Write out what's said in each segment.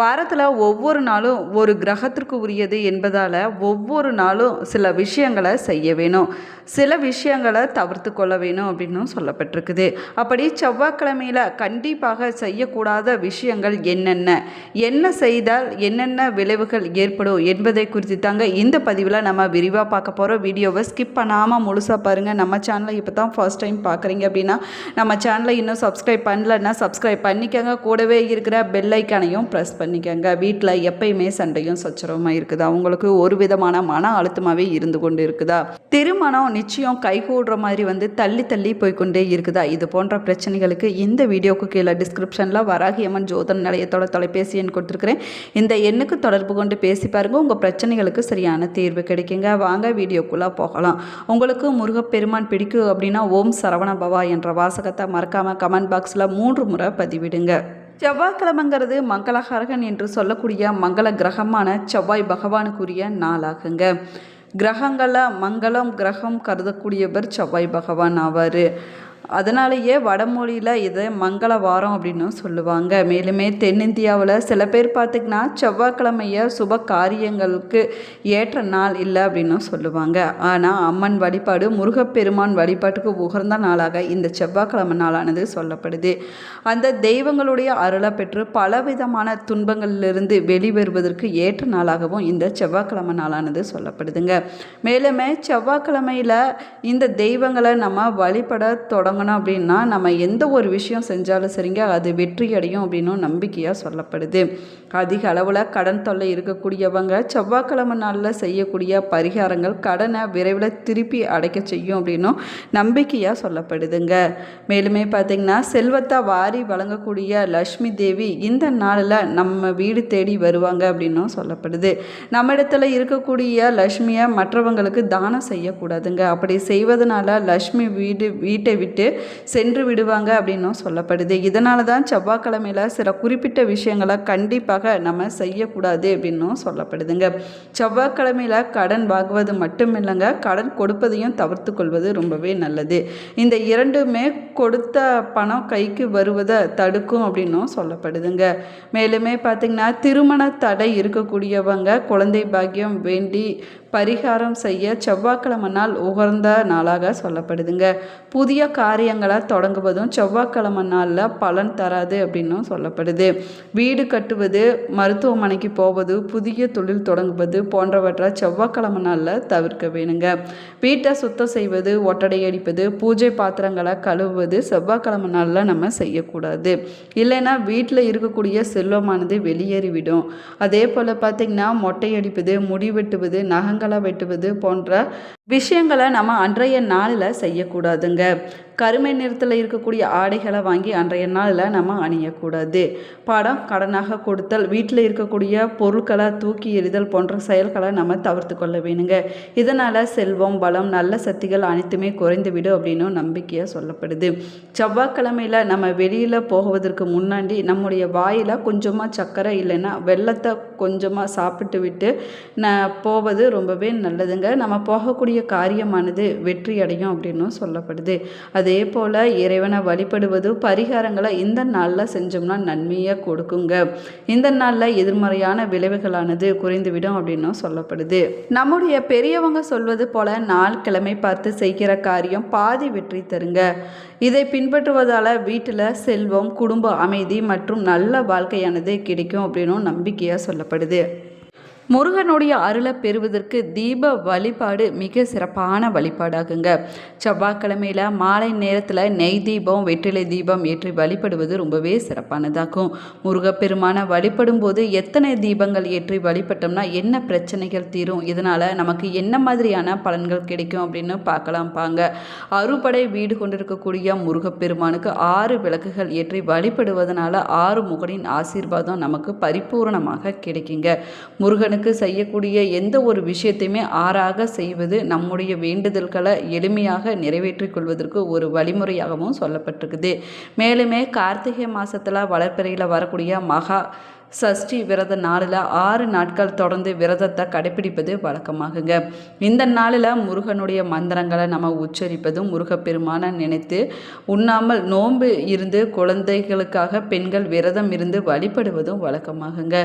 வாரத்தில் ஒவ்வொரு நாளும் ஒரு கிரகத்திற்கு உரியது என்பதால் ஒவ்வொரு நாளும் சில விஷயங்களை செய்ய வேணும். சில விஷயங்களை தவிர்த்து கொள்ள வேணும் அப்படின்னும் சொல்லப்பட்டிருக்குது. அப்படி செவ்வாய்க்கிழமையில் கண்டிப்பாக செய்யக்கூடாத விஷயங்கள் என்னென்ன? என்ன செய்தால் என்னென்ன விளைவுகள் ஏற்படும் என்பதை குறித்து தாங்க இந்த பதிவில் நம்ம விரிவாக பார்க்க போகிறோம் வீடியோவை ஸ்கிப் பண்ணாமல் முழுசாக பாருங்கள் நம்ம சேனலை இப்போ தான் ஃபர்ஸ்ட் டைம் பார்க்குறீங்க அப்படின்னா நம்ம சேனலை இன்னும் சப்ஸ்கிரைப் பண்ணலன்னா சப்ஸ்கிரைப் பண்ணிக்கோங்க. கூடவே இருக்கிற பெல்லைக்கானையும் ப்ரெஸ் பண்ணிக்கோங்க. வீட்டில் எப்பயுமே சண்டையும் சச்சரவுமாக இருக்குதா? உங்களுக்கு ஒரு விதமான மன அழுத்தமாகவே இருந்து கொண்டு இருக்குதா? திருமணம் நிச்சயம் கைகூடுற மாதிரி வந்து தள்ளி தள்ளி போய்க்கொண்டே இருக்குதா? இது போன்ற பிரச்சனைகளுக்கு இந்த வீடியோக்கு கீழே டிஸ்கிரிப்ஷனில் வராகியம்மன் ஜோதன் நிலையத்தோட தொலைபேசி எண் கொடுத்துருக்குறேன். இந்த எண்ணுக்கு தொடர்பு கொண்டு பேசி பாருங்க. உங்கள் பிரச்சனைகளுக்கு சரியான தீர்வு கிடைக்குங்க. வாங்க வீடியோக்குள்ளே போகலாம். உங்களுக்கு முருகப்பெருமான் பிடிக்கும் அப்படின்னா ஓம் சரவண பவா என்ற வாசகத்தை மறக்காமல் கமெண்ட் பாக்ஸில் மூன்று முறை பதிவிடுங்க. செவ்வாய்க்கிழமைங்கிறது மங்களகாரகன் என்று சொல்லக்கூடிய மங்கள கிரகமான செவ்வாய் பகவானுக்குரிய நாளாகுங்க. கிரகங்களை மங்களம் கிரகம் கருதக்கூடியவர் செவ்வாய் பகவான் ஆவார். அதனாலேயே வடமொழியில் இதை மங்கள வாரம் அப்படின்னு சொல்லுவாங்க. மேலுமே தென்னிந்தியாவில் சில பேர் பார்த்திங்கன்னா செவ்வாய்க்கிழமைய சுப காரியங்களுக்கு ஏற்ற நாள் இல்லை அப்படின்னு சொல்லுவாங்க. ஆனால் அம்மன் வழிபாடு முருகப்பெருமான் வழிபாட்டுக்கு உகர்ந்த நாளாக இந்த செவ்வாய்க்கிழமை நாளானது சொல்லப்படுது. அந்த தெய்வங்களுடைய அருளை பெற்று பலவிதமான துன்பங்களிலிருந்து வெளிவருவதற்கு ஏற்ற நாளாகவும் இந்த செவ்வாய்க்கிழமை நாளானது சொல்லப்படுதுங்க. மேலுமே செவ்வாய்க்கிழமையில் இந்த தெய்வங்களை நம்ம வழிபட தொடங்கணும் அப்படின்னா நம்ம எந்த ஒரு விஷயம் செஞ்சாலும் சரிங்க அது வெற்றி அடையும் அப்படின்னும் நம்பிக்கையாக சொல்லப்படுது. அதிக அளவில் கடன் தொல்லை இருக்கக்கூடியவங்க செவ்வாய்க்கிழமை நாளில் செய்யக்கூடிய பரிகாரங்கள் கடனை விரைவில் திருப்பி அடைக்க செய்யும் அப்படின்னும் நம்பிக்கையாக சொல்லப்படுதுங்க. மேலுமே பார்த்திங்கன்னா செல்வத்தை வாரி வழங்கக்கூடிய லக்ஷ்மி தேவி இந்த நாளில் நம்ம வீடு தேடி வருவாங்க அப்படின்னும் சொல்லப்படுது. நம்ம இடத்துல இருக்கக்கூடிய லக்ஷ்மியை மற்றவங்களுக்கு தானம் செய்யக்கூடாதுங்க. அப்படி செய்வதனால லக்ஷ்மி வீடு வீட்டை விட்டு சென்று விடுவாங்க அப்படின்னும் சொல்லப்படுது. இதனால தான் செவ்வாய்க்கிழமையில் சில குறிப்பிட்ட விஷயங்களை கண்டிப்பாக நம்ம செய்யக்கூடாது அப்படின்னும் சொல்லப்படுதுங்க. செவ்வாய்க்கிழமையில் கடன் வாங்குவது மட்டும் இல்லைங்க கடன் கொடுப்பதையும் தவிர்த்து கொள்வது ரொம்பவே நல்லது. இந்த இரண்டுமே கொடுத்த பணம் கைக்கு வருவதை தடுக்கும் அப்படின்னும் சொல்லப்படுதுங்க. மேலுமே பார்த்திங்கன்னா திருமண தடை இருக்கக்கூடியவங்க குழந்தை பாக்கியம் வேண்டி பரிகாரம் செய்ய செவ்வாய்க்கிழமை நாள் உகர்ந்த நாளாக சொல்லப்படுதுங்க. புதிய காரியங்களை தொடங்குவதும் செவ்வாய்க்கிழமை நாளில் பலன் தராது அப்படின்னும் சொல்லப்படுது. வீடு கட்டுவது மருத்துவமனைக்கு போவது புதிய தொழில் தொடங்குவது போன்றவற்றை செவ்வாய்க்கிழமை நாளில் தவிர்க்க வேணுங்க. வீட்டை சுத்தம் செய்வது ஒட்டடை அடிப்பது பூஜை பாத்திரங்களை கழுவுவது செவ்வாய்க்கிழமை நாளில் நம்ம செய்யக்கூடாது. இல்லைன்னா வீட்டில் இருக்கக்கூடிய செல்வமானது வெளியேறிவிடும். அதே போல் பார்த்திங்கன்னா மொட்டை அடிப்பது முடி வெட்டுவது நகங்களை வெட்டுவது போன்ற விஷயங்களை நம்ம அன்றைய நாளில் செய்யக்கூடாதுங்க. கருமை நிறத்தில் இருக்கக்கூடிய ஆடைகளை வாங்கி அன்றைய நாளில் நம்ம அணியக்கூடாது. படம் கடனாக கொடுத்தல் வீட்டில் இருக்கக்கூடிய பொருட்களை தூக்கி எறிதல் போன்ற செயல்களை நம்ம தவிர்த்து கொள்ள வேணுங்க. இதனால் செல்வம் பலம் நல்ல சக்திகள் அனைத்துமே குறைந்துவிடும் அப்படின்னு நம்பிக்கையாக சொல்லப்படுது. செவ்வாய்க்கிழமையில் நம்ம வெளியில் போகுவதற்கு முன்னாடி நம்முடைய வாயில் கொஞ்சமாக சர்க்கரை இல்லைன்னா வெள்ளத்தை கொஞ்சமாக சாப்பிட்டு விட்டு ந போவது ரொம்பவே நல்லதுங்க. நம்ம போகக்கூடிய காரியமானது வெற்றி அடையும் அப்படின்னும் சொல்லப்படுது. அது அதே போல் இறைவனை வழிபடுவது பரிகாரங்களை இந்த நாளில் செஞ்சோம்னா நன்மையாக கொடுக்குங்க. இந்த நாளில் எதிர்மறையான விளைவுகளானது குறைந்துவிடும் அப்படின்னும் சொல்லப்படுது. நம்முடைய பெரியவங்க சொல்வது போல நாள் கிழமை பார்த்து செய்கிற காரியம் பாதி வெற்றி தருங்க. இதை பின்பற்றுவதால் வீட்டில் செல்வம் குடும்ப அமைதி மற்றும் நல்ல வாழ்க்கையானது கிடைக்கும் அப்படின்னும் நம்பிக்கையாக சொல்லப்படுது. முருகனுடைய அருளை பெறுவதற்கு தீப வழிபாடு மிக சிறப்பான வழிபாடாகுங்க. செவ்வாய்க்கிழமையில் மாலை நேரத்தில் நெய் தீபம் வெற்றிலை தீபம் ஏற்றி வழிபடுவது ரொம்பவே சிறப்பானதாகும். முருகப்பெருமானை வழிபடும் போது எத்தனை தீபங்கள் ஏற்றி வழிபட்டோம்னா என்ன பிரச்சனைகள் தீரும் இதனால் நமக்கு என்ன மாதிரியான பலன்கள் கிடைக்கும் அப்படின்னு பார்க்கலாம் பாங்க. அறுபடை வீடு கொண்டிருக்கக்கூடிய முருகப்பெருமானுக்கு ஆறு விளக்குகள் ஏற்றி வழிபடுவதனால ஆறு முகனின் ஆசீர்வாதம் நமக்கு பரிபூர்ணமாக கிடைக்குங்க. முருகன் முருகனுக்கு செய்யக்கூடிய எந்த ஒரு விஷயத்தையுமே ஆறாக செய்வது நம்முடைய வேண்டுதல்களை எளிமையாக நிறைவேற்றிக் கொள்வதற்கு ஒரு வழிமுறையாகவும் சொல்லப்பட்டிருக்குது. மேலுமே கார்த்திகை மாதத்தில் வளர்ப்பிறையில் வரக்கூடிய மகா சஷ்டி விரத நாளில் ஆறு நாட்கள் தொடர்ந்து விரதத்தை கடைப்பிடிப்பது வழக்கமாகுங்க. இந்த நாளில் முருகனுடைய மந்திரங்களை நம்ம உச்சரிப்பதும் முருகப்பெருமானை நினைத்து உண்ணாமல் நோன்பு இருந்து குழந்தைகளுக்காக பெண்கள் விரதம் இருந்து வழிபடுவதும் வழக்கமாகுங்க.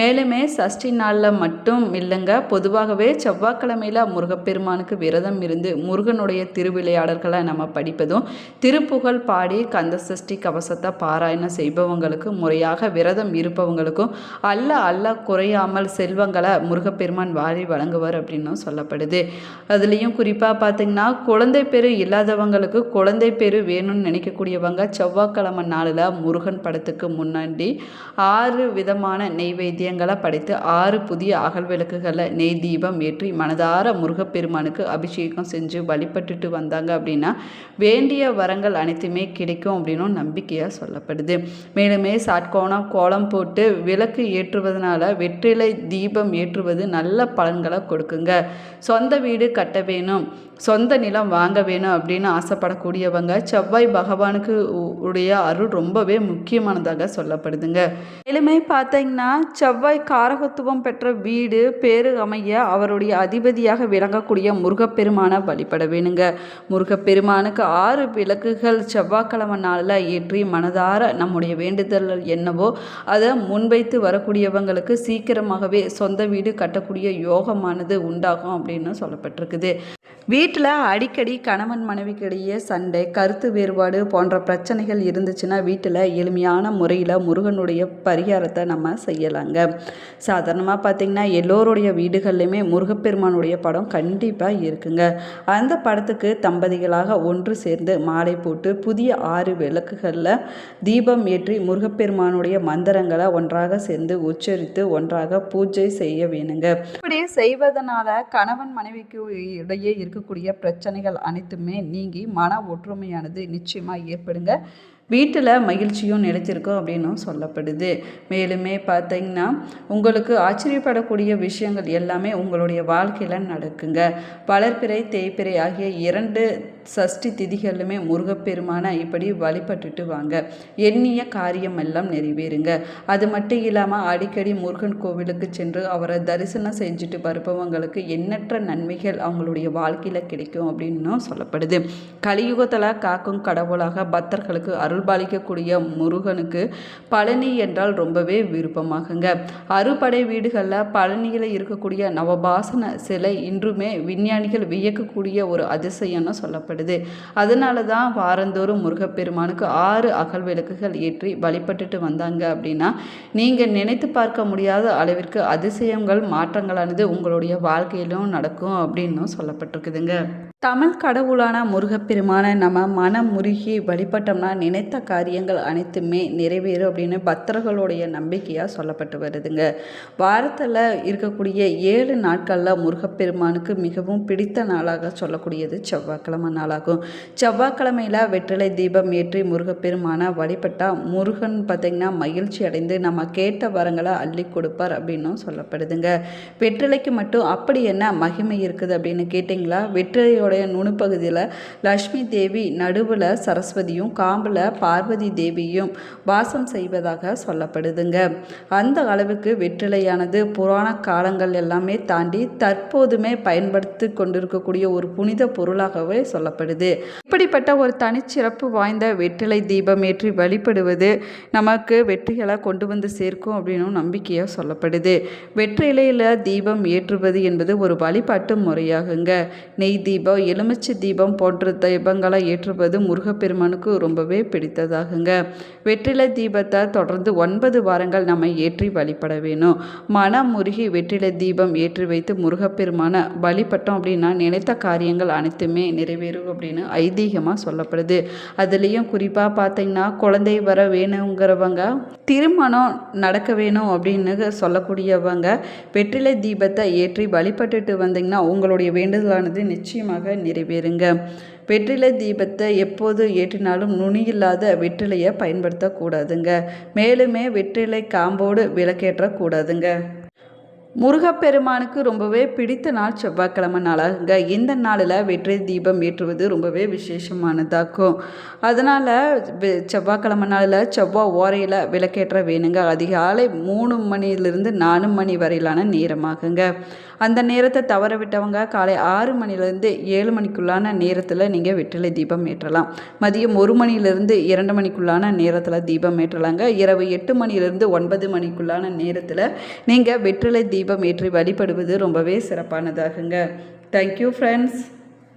மேலுமே சஷ்டி நாளில் மட்டும் இல்லைங்க பொதுவாகவே செவ்வாய்க்கிழமையில் முருகப்பெருமானுக்கு விரதம் இருந்து முருகனுடைய திருவிளையாடல்களை நம்ம படிப்பதும் திருப்புகழ் பாடி கந்த சஷ்டி கவசத்தை பாராயணம் செய்பவங்களுக்கு முறையாக விரதம் இருப்பவங்களுக்கும் அல்ல அல்ல குறையாமல் செல்வங்களை முருகப்பெருமான் வாரி வழங்குவார் அப்படின்னும் சொல்லப்படுது. அதுலேயும் குறிப்பாக பார்த்திங்கன்னா குழந்தை பேரு இல்லாதவங்களுக்கு குழந்தை பேரு வேணும்னு நினைக்கக்கூடியவங்க செவ்வாய்க்கிழமை நாளில் முருகன் படத்துக்கு முன்னாடி ஆறு விதமான நெய்வேத்தியங்களை படைத்து ஆறு புதிய அகல் விளக்குகளை நெய் தீபம் ஏற்றி மனதார முருகப்பெருமானுக்கு அபிஷேகம் செஞ்சு வழிபட்டுட்டு வந்தாங்க அப்படின்னா வேண்டிய வரங்கள் அனைத்துமே கிடைக்கும் அப்படின்னும் நம்பிக்கையாக சொல்லப்படுது. மேலுமே சாட்கோணம் கோலம் போட்டு விளக்கு ஏற்றுவதனால வெற்றிலை தீபம் ஏற்றுவது நல்ல பலன்களை கொடுக்குங்க. சொந்த வீடு கட்ட வேணும். சொந்த நிலம் வாங்க வேணும் அப்படின்னு ஆசைப்படக்கூடியவங்க செவ்வாய் பகவானுக்கு உ- உடைய அருள் ரொம்பவே முக்கியமானதாக சொல்லப்படுதுங்க. எளிமை பார்த்தீங்கன்னா செவ்வாய் காரகத்துவம் பெற்ற வீடு பேரு அமைய அவருடைய அதிபதியாக விளங்கக்கூடிய முருகப்பெருமானை வழிபட வேணுங்க. முருகப்பெருமானுக்கு ஆறு விளக்குகள் செவ்வாய்க்கிழமை நாளில் ஏற்றி மனதார நம்முடைய வேண்டுதல் என்னவோ அதை முன்வைத்து வரக்கூடியவங்களுக்கு சீக்கிரமாகவே சொந்த வீடு கட்டக்கூடிய யோகமானது உண்டாகும் அப்படின்னு சொல்லப்பட்டிருக்குது. வீட்டில் அடிக்கடி கணவன் மனைவிக்கிடையே சண்டை கருத்து வேறுபாடு போன்ற பிரச்சனைகள் இருந்துச்சுன்னா வீட்டில் எளிமையான முறையில் முருகனுடைய பரிகாரத்தை நம்ம செய்யலாங்க. சாதாரணமாக பார்த்திங்கன்னா எல்லோருடைய வீடுகள்லையுமே முருகப்பெருமானுடைய படம் கண்டிப்பாக இருக்குங்க. அந்த படத்துக்கு தம்பதிகளாக ஒன்று சேர்ந்து மாலை போட்டு புதிய ஆறு விளக்குகளில் தீபம் ஏற்றி முருகப்பெருமானுடைய மந்திரங்களை ஒன்றாக சேர்ந்து உச்சரித்து ஒன்றாக பூஜை செய்ய வேணுங்க. இப்படி செய்வதனால கணவன் மனைவிக்கு இடையே இருக்கக்கூடிய பிரச்சனைகள் அனைத்துமே நீங்கி மன ஒற்றுமையானது நிச்சயமாக ஏற்படுங்க. வீட்டில் மகிழ்ச்சியும் நிலைத்திருக்கும் அப்படின்னும் சொல்லப்படுது. மேலுமே பார்த்தீங்கன்னா உங்களுக்கு ஆச்சரியப்படக்கூடிய விஷயங்கள் எல்லாமே உங்களுடைய வாழ்க்கையில் நடக்குங்க. வளர்ப்பிறை தேய்பிறை ஆகிய இரண்டு சஷ்டி திதிகளிலுமே முருகப்பெருமானை இப்படி வழிபட்டுட்டு வாங்க. எண்ணிய காரியம் எல்லாம் நிறைவேறுங்க. அது மட்டும் இல்லாமல் அடிக்கடி முருகன் கோவிலுக்கு சென்று அவரை தரிசனம் செஞ்சுட்டு வருபவங்களுக்கு எண்ணற்ற நன்மைகள் அவங்களுடைய வாழ்க்கையில் கிடைக்கும் அப்படின்னும் சொல்லப்படுது. கலியுகத்தில் காக்கும் கடவுளாக பக்தர்களுக்கு அருள்பாலிக்கக்கூடிய முருகனுக்கு பழனி என்றால் ரொம்பவே விருப்பமாகுங்க. அறுபடை வீடுகளில் பழனியில் இருக்கக்கூடிய நவபாசன சிலை இன்றுமே விஞ்ஞானிகள் வியக்கக்கூடிய ஒரு அதிசயம்னு சொல்லப்படுது. அதனால தான் வாரந்தோறும் முருகப்பெருமானுக்கு ஆறு அகல் விளக்குகள் ஏற்றி வழிபட்டுட்டு வந்தாங்க அப்படின்னா நீங்கள் நினைத்து பார்க்க முடியாத அளவிற்கு அதிசயங்கள் மாற்றங்களானது உங்களுடைய வாழ்க்கையிலும் நடக்கும் அப்படின்னும் சொல்லப்பட்டிருக்குதுங்க. தமிழ் கடவுளான முருகப்பெருமானை நம்ம மனம் முருகி வழிபட்டோம்னா நினைத்த காரியங்கள் அனைத்துமே நிறைவேறும் அப்படின்னு பக்தர்களுடைய நம்பிக்கையாக சொல்லப்பட்டு வருதுங்க. வாரத்தில் இருக்கக்கூடிய ஏழு நாட்களில் முருகப்பெருமானுக்கு மிகவும் பிடித்த நாளாக சொல்லக்கூடியது செவ்வாய்க்கிழமை நாளாகும். செவ்வாய்க்கிழமையில் வெற்றிலை தீபம் ஏற்றி முருகப்பெருமானை வழிபட்டால் முருகன் பார்த்திங்கன்னா மகிழ்ச்சி அடைந்து நம்ம கேட்ட வரங்களை அள்ளி கொடுப்பார் அப்படின்னும் சொல்லப்படுதுங்க. வெற்றிலைக்கு மட்டும் அப்படி என்ன மகிமை இருக்குது அப்படின்னு கேட்டிங்களா? வெற்றிலையோடைய நுணுப்பகுதியில் லக்ஷ்மி தேவி நடுவில் சரஸ்வதியும் காம்பில் பார்வதி தேவியும் வாசம் செய்வதாக சொல்லப்படுதுங்க. அந்த அளவுக்கு வெற்றிலையானது புராண காலங்கள் எல்லாமே தாண்டி தற்போதுமே பயன்படுத்தி கொண்டிருக்கக்கூடிய ஒரு புனித பொருளாகவே சொல்லப்படுது. இப்படிப்பட்ட ஒரு தனிச்சிறப்பு வாய்ந்த வெற்றிலை தீபம் ஏற்றி வழிபடுவது நமக்கு வெற்றிகளை கொண்டு வந்து சேர்க்கும் அப்படின்னும் நம்பிக்கையாக சொல்லப்படுது. வெற்றிலையில் தீபம் ஏற்றுவது என்பது ஒரு வழிபாட்டு முறையாகுங்க. நெய் தீபம் எலுமிச்சை தீபம் போன்ற தீபங்களை ஏற்றுவது முருகப்பெருமானுக்கு ரொம்பவே பிடித்ததாகுங்க. வெற்றிலை தீபத்தை தொடர்ந்து ஒன்பது வாரங்கள் நம்ம ஏற்றி வழிபட வேணும். மனம் முருகி வெற்றிலை தீபம் ஏற்றி வைத்து முருகப்பெருமான வழிபட்டோம் அப்படின்னா நினைத்த காரியங்கள் அனைத்துமே நிறைவேறும் அப்படின்னு அதிகமாக சொல்லப்படுது. அதுலேயும் குறிப்பாக பார்த்தீங்கன்னா குழந்தை வர வேணுங்கிறவங்க திருமணம் நடக்க வேணும் அப்படின்னு சொல்லக்கூடியவங்க வெற்றிலை தீபத்தை ஏற்றி வழிபட்டுட்டு வந்தீங்கன்னா உங்களுடைய வேண்டுதலானது நிச்சயமாக நிறைவேறுங்க. வெற்றிலை தீபத்தை எப்போது ஏற்றினாலும் நுனியில்லாத வெற்றிலையை பயன்படுத்தக்கூடாதுங்க. மேலுமே வெற்றிலை காம்போடு விளக்கேற்றக்கூடாதுங்க. முருகப்பெருமானுக்கு ரொம்பவே பிடித்த நாள் செவ்வாய்க்கிழமை நாளாகுங்க. இந்த நாளில் வெற்றி தீபம் ஏற்றுவது ரொம்பவே விசேஷமானதாக்கும். அதனால் செவ்வாய்க்கிழமை நாளில் செவ்வாய் ஓரையில் விளக்கேற்ற வேணுங்க. அதிகாலை மூணு மணிலிருந்து நாலு மணி வரையிலான நேரமாகுங்க. அந்த நேரத்தை தவற விட்டவங்க காலை ஆறு மணிலேருந்து ஏழு மணிக்குள்ளான நேரத்தில் நீங்கள் வெற்றிலை தீபம் ஏற்றலாம். மதியம் ஒரு மணிலேருந்து இரண்டு மணிக்குள்ளான நேரத்தில் தீபம் ஏற்றலாங்க. இரவு எட்டு மணிலேருந்து ஒன்பது மணிக்குள்ளான நேரத்தில் நீங்கள் வெற்றிலை தீபம் ஏற்றி வழிபடுவது ரொம்பவே சிறப்பானதாகுங்க. Thank you friends